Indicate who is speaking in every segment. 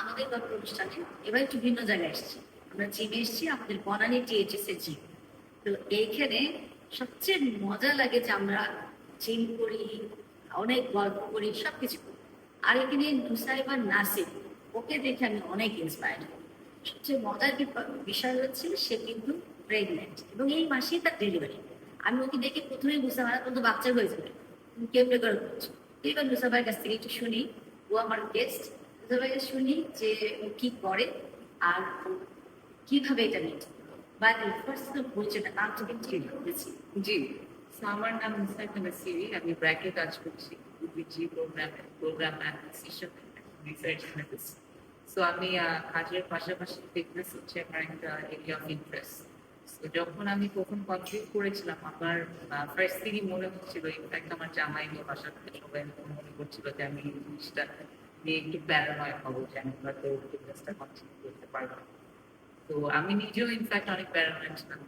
Speaker 1: আমাদের গল্প অনুষ্ঠানে এবার একটু ভিন্ন জায়গায় এসেছি। আমরা জিমে এসেছি, আমাদের বনানী টিএইচএস এর জিম তো এইখানে সবচেয়ে মজা লাগে যে আমরা জিম করি, অনেক গল্প করি সব কিছু করি। আর এখানে নুসাইবার নাসির, ওকে দেখে আমি অনেক ইন্সপায়ার ইন্সপায়ার্ড সবচেয়ে মজার বিষয় হচ্ছে সে কিন্তু প্রেগনেন্ট এবং এই মাসেই তার ডেলিভারি আমি ওকে দেখে প্রথমেই বুঝতে পারলাম কিন্তু বাচ্চা হয়ে যাবে কেমনে করে করছ? এবার নুসাইবার কাছ থেকে একটু শুনি। ও আমার গেস্ট নুসাইবার শুনি যে ও কি করে আর কীভাবে এটা নিয়ে ফার্স্ট তো পরিচয়টা নাম থেকে ঠিক করেছি?
Speaker 2: জি। আমার নাম নাসিরি আমি ব্র্যাকে কাজ করছি। Busy program program administration research analyst so আমি কাজের পাশাপাশি ফিটনেস হচ্ছে আমার একটা এরিয়া অফ ইন্টারেস্ট তো যখন আমি প্রথম কমপ্লিট করেছিলাম আমার ফার্স্ট থেকেই মনে হচ্ছিল ইনফ্যাক্ট আমার জামাই নিয়ে বাসা থেকে সবাই মনে করছিল যে আমি এই জিনিসটা নিয়ে একটু প্যারানয় হব যে আমি হয়তো কন্টিনিউ করতে পারব তো আমি নিজেও ইনফ্যাক্ট অনেক প্যারানয়েড ছিলাম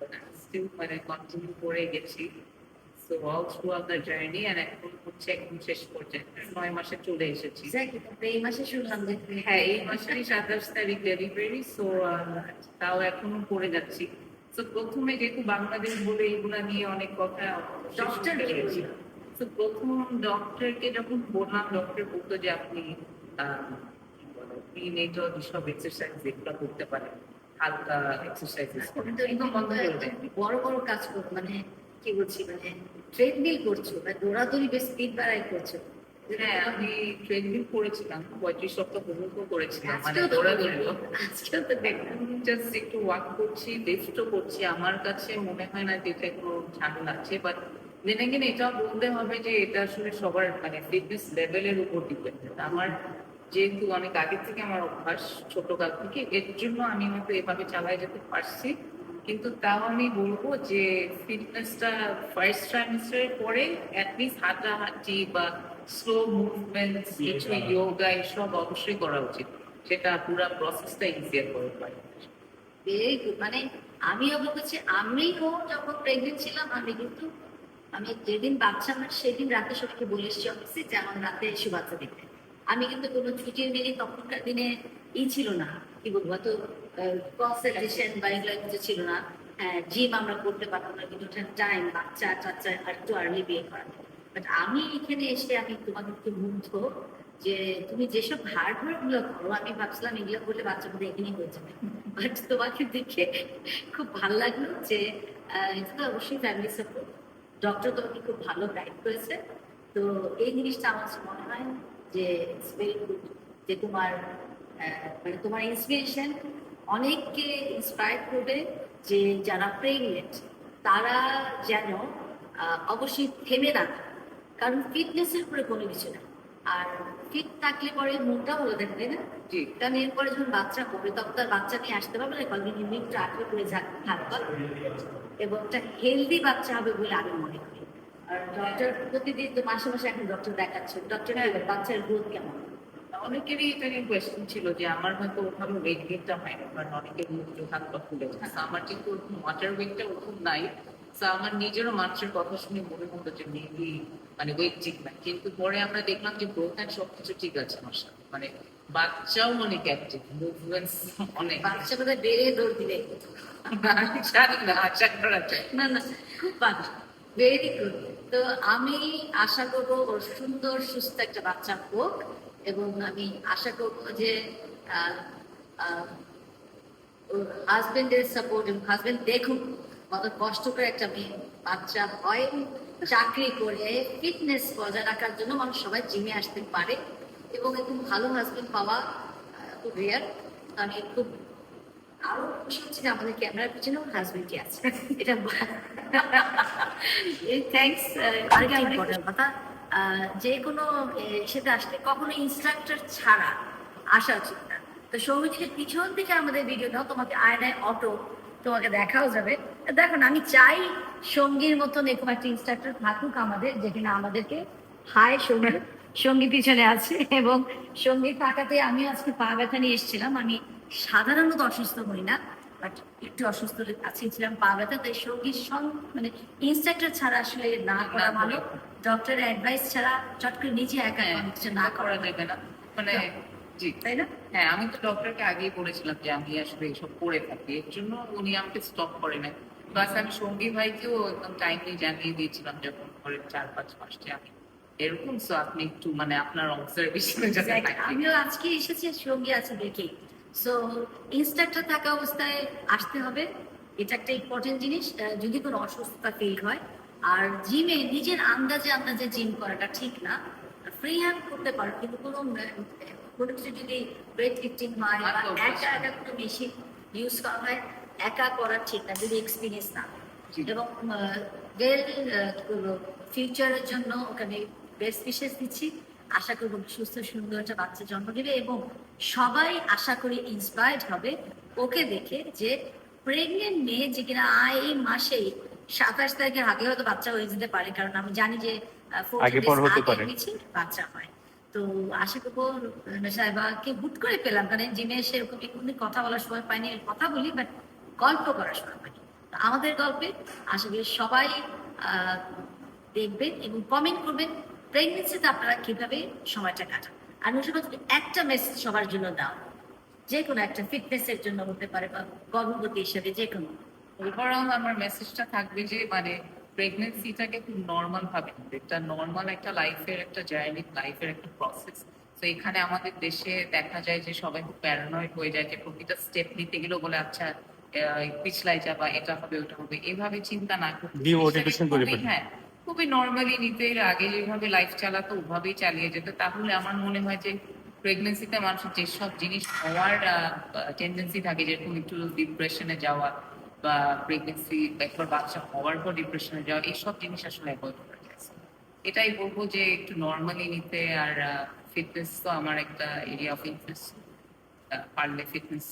Speaker 2: স্টিল মানে কন্টিনিউ করে গেছি। So all through the journey এখন হচ্ছে একদম শেষ পর্যায়ে নয় মাসে চলে এসেছি।
Speaker 1: এই মাসে শুনলাম যে
Speaker 2: হ্যাঁ এই মাসেরই সাতাশ তারিখ ডেলিভারি সো তাও এখনও করে যাচ্ছি। তো প্রথমে যেহেতু বাংলাদেশ বলে এগুলা নিয়ে অনেক কথা
Speaker 1: বলল?
Speaker 2: তো প্রথম ডক্টরকে যখন বললাম ডক্টর বলতো যে আপনি প্রিনেটাল সব এক্সারসাইজ এগুলো করতে পারেন হালকা এক্সারসাইজেস
Speaker 1: তো
Speaker 2: একদম বন্ধ করে
Speaker 1: বড় বড় কাজ করো মানে কি বলছি মানে ট্রেডমিল করছ বা দৌড়াদৌড়ি বেশ স্পিড বাড়াই করছ।
Speaker 2: হ্যাঁ আমি ট্রেনিং করেছিলাম পঁয়ত্রিশ সপ্তাহ পর্যন্ত করেছিলাম মানে দৌড়াদৌড়িও
Speaker 1: আজকেও তো দেখলাম
Speaker 2: জাস্ট একটু ওয়াক করছি লিফটও করছি। আমার কাছে মনে হয় না যে এটা কোনো ঝামেলা আছে বাট দেন এগেন এটা বলতে হবে যে এটা আসলে সবার মানে ফিটনেস লেভেলের উপর ডিপেন্ড আমার যেহেতু অনেক আগে থেকে আমার অভ্যাস ছোটকাল থেকে এর জন্য আমি হয়তো এভাবে চালাই যেতে পারছি। কিন্তু তাও আমি বলব যে ফিটনেসটা ফার্স্ট ট্রাইমিস্টারের পরে অ্যাটলিস্ট হাঁটাহাঁটি বা স্লো মুভমেন্ট কিছু যোগা এসব অবশ্যই করা উচিত। সেটা পুরো প্রসেসটা ইজিয়ার করে পারে
Speaker 1: ভেরি গুড মানে আমি অবাক হচ্ছে আমিও যখন প্রেগনেন্ট ছিলাম আমি কিন্তু আমি যেদিন বাচ্চা আমার সেদিন রাতে সবাইকে বলে এসেছি অফিসে যে আমার রাতে এসে বাচ্চা দেখতে। আমি কিন্তু কোনো ছুটির দিনে তখনকার দিনে ই ছিল না, কি বলব হয়তো কনসেন্ট্রেশন বা এগুলো কিছু ছিল না। হ্যাঁ জিম আমরা করতে পারতাম না, কিন্তু টাইম বাচ্চা টাচ্চা আর একটু আর্লি বিয়ে করা বাট আমি এখানে এসে আমি তোমাকে একটু মুগ্ধ যে তুমি যেসব হার্ড ওয়ার্কগুলো করো আমি ভাবছিলাম এগুলো করলে বাচ্চা বোধহয় এখানেই হয়ে যাবে। বাট তোমাকে দেখে খুব ভালো লাগল যে এটা তো অবশ্যই ফ্যামিলি সাপোর্ট ডক্টর তোমাকে খুব ভালো গাইড করেছে। তো এই জিনিসটা আমার মনে হয় যে ইটস ভেরি গুড যে তোমার আহ, মানে তোমার ইন্সপিরেশন অনেককে ইন্সপায়ার করবে যে যারা প্রেগনেন্ট তারা যেন আহ, অবশ্যই থেমে না কারণ ফিটনেসের উপরে কোনো কিছু না। আর ফিট থাকলে পরে মনটা ভালো তাই না?
Speaker 2: জি।
Speaker 1: কারণ এরপরে যখন বাচ্চা হবে তখন তার বাচ্চা নিয়ে আসতে পারবে না কন্টিনিউ মিটটা আটকে করে থাকবে এবং একটা হেলদি বাচ্চা হবে বলে আমি মনে করি। আর ডক্টর প্রতিদিন তো মাসে মাসে এখন ডক্টর দেখাচ্ছে। ডক্টর বাচ্চার গ্রোথ কেমন?
Speaker 2: অনেকেরই এটা নিয়ে কোয়েশ্চেন ছিল যে আমার হয়তো ওভাবে ওয়েট গেইনটা হয় না কারণ অনেকের মুখ হাত পা ফুলে ওঠে আমার কিন্তু ওরকম ওয়াটার ওয়েটটা ওরকম নাই। আমার নিজেরও মানুষের কথা শুনে মনে হতো যে মেবি মানে ওয়েট ঠিক না কিন্তু পরে আমরা দেখলাম যে গ্রোথ অ্যান্ড সবকিছু ঠিক আছে আমার সাথে। মানে বাচ্চাও অনেক অ্যাক্টিভ মুভমেন্টস অনেক।
Speaker 1: বাচ্চা কোথায় বেড়ে দৌড় দিলে।
Speaker 2: জানি না আশা করা যায়
Speaker 1: না না খুব ভালো ভেরি গুড তো আমি আশা করব ওর সুন্দর, সুস্থ একটা বাচ্চা হোক এবং আমি আশা করব যে হাজবেন্ডের সাপোর্ট এবং হাজবেন্ড দেখুক কত কষ্ট করে একটা মেয়ে বাচ্চা হয়। চাকরি করে ফিটনেস বজায় রাখার জন্য মানুষ সবাই জিমে আসতে পারে এবং একদম ভালো হাজবেন্ড পাওয়া খুব রেয়ার আমি খুব আরও খুশি হচ্ছে যে আমাদের ক্যামেরার পিছনেও হাজবেন্ড কি আছে। এটা থ্যাংকস আরেকটা ইম্পর্টেন্ট কথা যে কোনো সেটা আসলে কখনো ইনস্ট্রাক্টর ছাড়া আসা উচিত না। তো সৌমিকের পিছন থেকে আমাদের ভিডিওটাও তোমাকে আয়নায় অটো তোমাকে দেখাও যাবে। দেখো আমি চাই সঙ্গীর মতন এরকম একটা ইনস্ট্রাক্টর থাকুক আমাদের যেখানে আমাদেরকে হাই সঙ্গী সঙ্গী পিছনে আছে এবং সঙ্গী থাকাতে আমি আজকে পা ব্যথা নিয়ে এসেছিলাম। আমি সাধারণত অসুস্থ হই না বাট একটু অসুস্থ আজকে ছিলাম পা ব্যথা তাই সঙ্গীর সঙ্গ মানে ইনস্ট্রাক্টর ছাড়া আসলে না করা ভালো। ডক্টরের অ্যাডভাইস ছাড়া চট করে নিজে একা
Speaker 2: হ্যাঁ,
Speaker 1: কিছু না করা
Speaker 2: যাবে না। মানে জি।
Speaker 1: তাই না?
Speaker 2: হ্যাঁ আমি তো ডক্টরকে আগেই বলেছিলাম যে আমি আসলে এসব করে থাকি। এর জন্য উনি আমাকে স্টপ করে নাই। প্লাস আমি সঙ্গী ভাইকেও একদম টাইমলি জানিয়ে দিয়েছিলাম যখন পরে চার পাঁচ মাস আমি এরকম সো আপনি একটু মানে আপনার অবজারভেশনে যাতে
Speaker 1: আমিও আজকে এসেছি সঙ্গী আছে দেখি সো ইনস্ট্রাক্টর থাকা অবস্থায় আসতে হবে। এটা একটা ইম্পর্টেন্ট জিনিস। যদি কোনো অসুস্থতা ফিল হয় আর জিমে নিজের আন্দাজে আন্দাজে জিম করাটা ঠিক না ফ্রি হ্যান্ড করতে পারো কিন্তু কোনো কোনো কিছু যদি ওয়েট লিফটিং হয় বা একা একা কোনো মেশিন ইউজ করা হয় একা করা ঠিক না যদি এক্সপিরিয়েন্স না। এবং ওয়েল ফিউচারের জন্য ওখানে বেস্ট বিশেষ দিচ্ছি। আশা করব সুস্থ সুন্দর একটা বাচ্চা জন্ম দেবে এবং সবাই আশা করি ইন্সপায়ার্ড হবে ওকে দেখে যে প্রেগনেন্ট মেয়ে যে কিনা এই মাসেই সাতাশ তারিখের আগে হয়তো বাচ্চা হয়ে যেতে পারে কারণ আমি জানি যে আহ, 14
Speaker 3: আগে
Speaker 1: days
Speaker 3: পর হতে
Speaker 1: আগে
Speaker 3: পারে।
Speaker 1: পিছিয়ে বাচ্চা হয়। তো আশা করব সাহেবাকে হুট করে পেলাম কারণ জিমে সেরকম এক্ষুনি কথা বলার সময় পাইনি কথা বলি বাট গল্প করার সময় পাইনি। তো আমাদের গল্পে আশা করি সবাই আহ, দেখবেন এবং কমেন্ট করবেন। প্রেগনেন্সিতে আপনারা কীভাবে সময়টা কাটান আর মুশারফ যদি একটা মেসেজ সবার জন্য দাও যে কোনো একটা ফিটনেসের জন্য হতে পারে বা গর্ভবতী হিসেবে যে কোনো
Speaker 2: ওভারঅল আমার মেসেজটা থাকবে যে মানে প্রেগনেন্সিটাকে খুব নর্মাল ভাবে। একটা নর্মাল একটা লাইফের একটা জার্নি লাইফের একটা প্রসেস তো এখানে আমাদের দেশে দেখা যায় যে সবাই খুব প্যারানয়েড হয়ে যায় যে প্রতিটা স্টেপ নিতে গেলেও বলে আচ্ছা আহ, পিছলাই যাবা এটা হবে ওটা হবে এভাবে চিন্তা না করতে। হ্যাঁ খুবই নর্মালি নিতে আগে যেভাবে লাইফ চালাতো ওভাবেই চালিয়ে যেত। তাহলে আমার মনে হয় যে প্রেগনেন্সিতে মানুষের যেসব জিনিস হওয়ার টেন্ডেন্সি থাকে, যেরকম একটু ডিপ্রেশনে যাওয়া বা প্রেগনেন্সি একবার বাচ্চা হওয়ার পর ডিপ্রেশনে যাওয়া এইসব জিনিস আসলে অ্যাভয়েড করা যায়। এটাই বলব যে একটু নর্মালি নিতে আর ফিটনেস তো আমার একটা এরিয়া অফ ইন্টারেস্ট পারলে ফিটনেস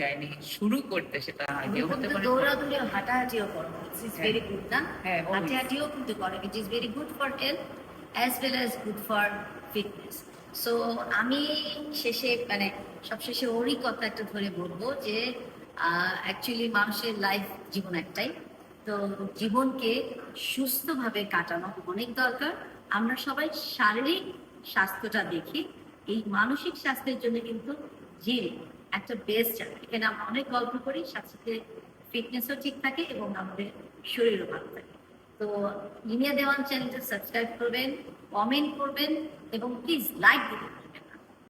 Speaker 2: জার্নি শুরু করতে সেটা আগেও হতে পারে
Speaker 1: দৌড়াদৌড়ি হাঁটাহাঁটিও করো ইটস
Speaker 2: হ্যাঁ।
Speaker 1: ভেরি গুড না
Speaker 2: হ্যাঁ.
Speaker 1: হাঁটাহাঁটিও কিন্তু করো it is very good for health as well as good for fitness so আমি শেষে মানে সব শেষে ওরই কথা একটা ধরে বলব যে অ্যাকচুয়ালি মানুষের লাইফ জীবন একটাই তো জীবনকে সুস্থভাবে কাটানো অনেক দরকার আমরা সবাই শারীরিক স্বাস্থ্যটা দেখি এই মানসিক স্বাস্থ্যের জন্য কিন্তু জিম একটা বেস্ট জায়গা এখানে আমরা অনেক গল্প করি, সাথে সাথে ফিটনেসও ঠিক থাকে এবং আমাদের শরীরও ভালো থাকে। তো ইনিয়া দেওয়ান চ্যানেলটা সাবস্ক্রাইব করবেন কমেন্ট করবেন এবং প্লিজ লাইক দিবেন।